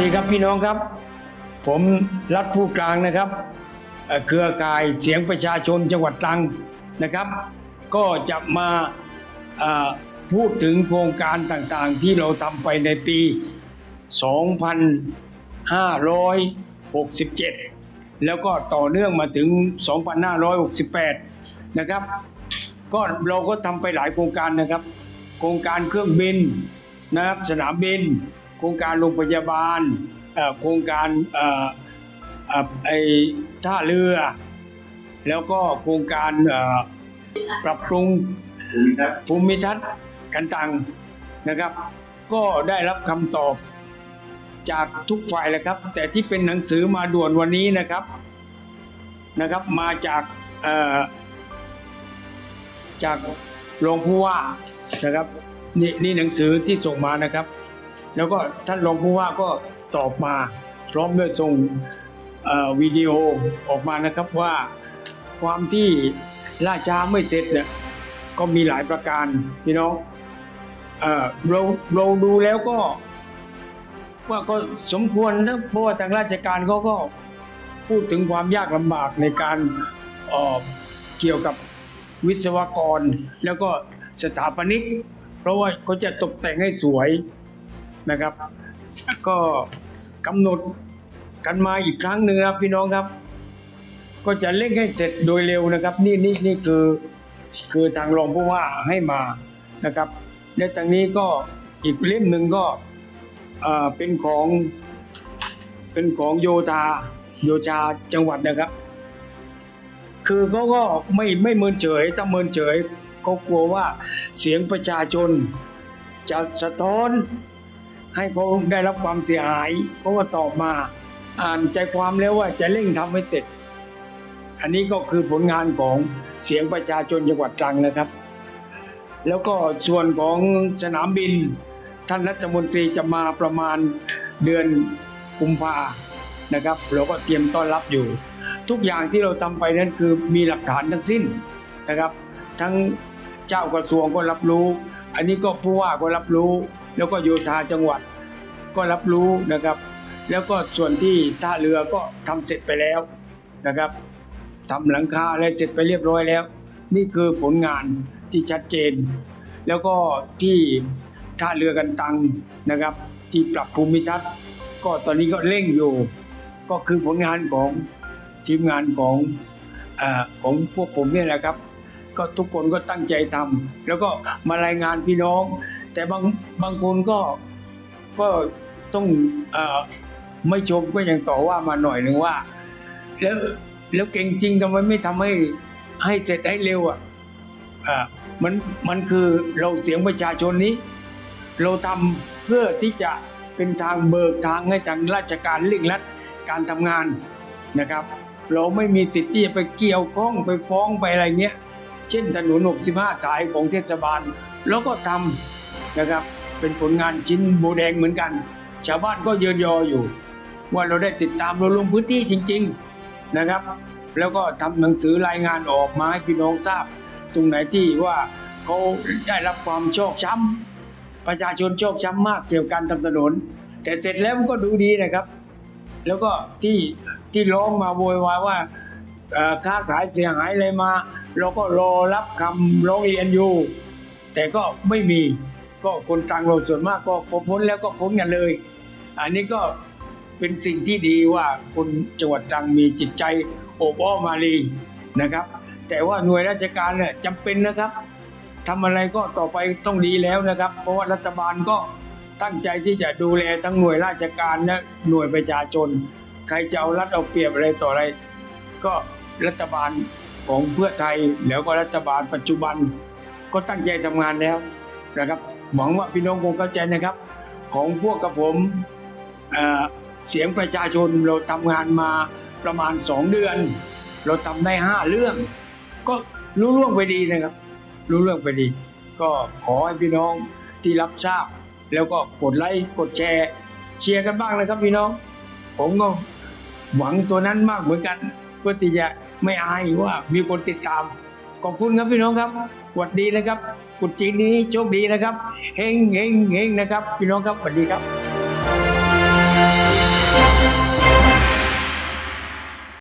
ดีครับพี่น้องครับ ผมรัฐผู้กลางนะครับ เครือข่ายเสียงประชาชนจังหวัดตรังนะครับ ก็จะมาพูดถึงโครงการต่างๆ ที่เราทำไปในปี 2567 แล้วก็ต่อเนื่องมาถึง 2568 นะครับก็เราก็ทำไปหลายโครงการนะครับ โครงการเครื่องบินนะครับสนามบิน โครงการโรงพยาบาลเอ่อโครงการเอ่อเอ่อไอท่าเรือ แล้วก็โครงการเอ่อปรับปรุงภูมิทัศน์กันตังนะครับ ก็ได้รับคำตอบจากทุกฝ่ายแล้วครับ แต่ที่เป็นหนังสือมาด่วนวันนี้นะครับนะครับ มาจากเอ่อจากรองผู้ว่านะครับนี่นี่หนังสือที่ส่งมานะครับ แล้วก็ท่านรองผู้ว่าก็ตอบมา พร้อมด้วยส่งวิดีโอออกมานะครับว่าความที่ล่าช้าไม่เสร็จเนี่ยก็มีหลายประการพี่น้องเอเราเราดูแล้วก็ ว่าก็สมควรนะเพราะว่าทางราชการเขาก็พูดถึงความยากลำบากในการเเกี่ยวกับวิศวกร แล้วก็สถาปนิก เพราะว่าเขาจะตกแต่งให้สวย นะครับ ก็กำหนดกันมาอีกครั้งหนึ่งครับพี่น้องครับ ก็จะเร่งให้เสร็จโดยเร็วนะครับ นี่นี่นี่คือคือทางรองผู้ว่าให้มานะครับและทางนี้ก็อีกเล่มหนึ่งก็เป็นของเป็นของโยธาโยธาจังหวัดนะครับ คือเขาก็ไม่ไม่เมินเฉยถ้าเมินเฉยเขากลัวว่าเสียงประชาชนจะสะท้อน ให้เขาได้รับความเสียหายเขาก็ตอบมา อ่านใจความแล้วว่าจะเร่งทำให้เสร็จ อันนี้ก็คือผลงานของเสียงประชาชนจังหวัดตรังนะครับ แล้วก็ส่วนของสนามบิน ท่านรัฐมนตรีจะมาประมาณเดือนกุมภานะครับ เราก็เตรียมต้อนรับอยู่ ทุกอย่างที่เราทำไปนั้นคือมีหลักฐานทั้งสิ้นนะครับ ทั้งเจ้ากระทรวงก็รับรู้ อันนี้ก็ผู้ว่าก็รับรู้ แล้วก็โยธาจังหวัดก็รับรู้นะครับ แล้วก็ส่วนที่ท่าเรือก็ทำเสร็จไปแล้วนะครับทำหลังคาอะไรเสร็จไปเรียบร้อยแล้ว นี่คือผลงานที่ชัดเจน แล้วก็ที่ท่าเรือกันตังนะครับ ที่ปรับภูมิทัศน์ก็ตอนนี้ก็เร่งอยู่ ก็คือผลงานของทีมงานของอของพวกผมเนี่ยแหละครับ ก็ทุกคนก็ตั้งใจทำแล้วก็มารายงานพี่น้อง แต่บางบางคนก็ก็ต้องเออไม่ชมก็ยังต่อว่ามาหน่อยหนึ่งว่า แล้วแล้วเก่งจริงทำไมไม่ทำให้ให้เสร็จให้เร็วอะอ่ามันมันคือเราเสียงประชาชนนี้ เราทำเพื่อที่จะเป็นทางเบิกทางให้ทางราชการเร่งรัดการทำงานนะครับ เราไม่มีสิทธิ์ที่จะไปเกี่ยวข้องไปฟ้องไปอะไรเงี้ย เช่นถนน65สายของเทศบาลเราก็ทำ นะครับ เป็นผลงานชิ้นโบแดงเหมือนกัน ชาวบ้านก็เยินยออยู่ ว่าเราได้ติดตามเราลงพื้นที่จริง ๆนะครับ แล้วก็ทำหนังสือรายงานออกมาให้พี่น้องทราบ ตรงไหนที่ว่าเขาได้รับความโชอกช้ำประชาชนโชอกช้ำมากเกี่ยวกับการทำถนน แต่เสร็จแล้วมันก็ดูดีนะครับ แล้วก็ที่ที่ร้องมาโวยวายว่าเอ่อค้าขายเสียหายอะไรมา เราก็รอรับคำร้องเรียนอยู่ แต่ก็ไม่มี ก็คนกลางเราส่วนมากก็พอพ้นแล้วก็พ้นกันเลย อันนี้ก็เป็นสิ่งที่ดีว่าคนจังหวัดตรังมีจิตใจโอบอ้อมมาลีนะครับ แต่ว่าหน่วยราชการเนี่ยจำเป็นนะครับทำอะไรก็ต่อไปต้องดีแล้วนะครับ เพราะว่ารัฐบาลก็ตั้งใจที่จะดูแลทั้งหน่วยราชการและหน่วยประชาชน ใครจะเอารัดเอาเปรียบอะไรต่ออะไร ก็รัฐบาลของเพื่อไทยแล้วก็รัฐบาลปัจจุบันก็ตั้งใจทำงานแล้วนะครับ หวังว่าพี่น้องคงเข้าใจนะครับ ของพวกกับผมเเสียงประชาชนเราทำงานมาประมาณสองเดือน เราทำได้ห้าเรื่อง ก็รู้เรื่องไปดีนะครับ รู้เรื่องไปดี ก็ขอให้พี่น้องที่รับทราบ แล้วก็กดไลค์กดแชร์ เชียร์กันบ้างนะครับพี่น้อง ผมก็หวังตัวนั้นมากเหมือนกันเพื่อที่จะไม่อายว่ามีคนติดตาม ขอบคุณครับพี่น้องครับสวัสดีนะครับกุดจีนนี้โชคดีนะครับเฮงเฮงเฮงนะครับ พี่น้องครับสวัสดีครับ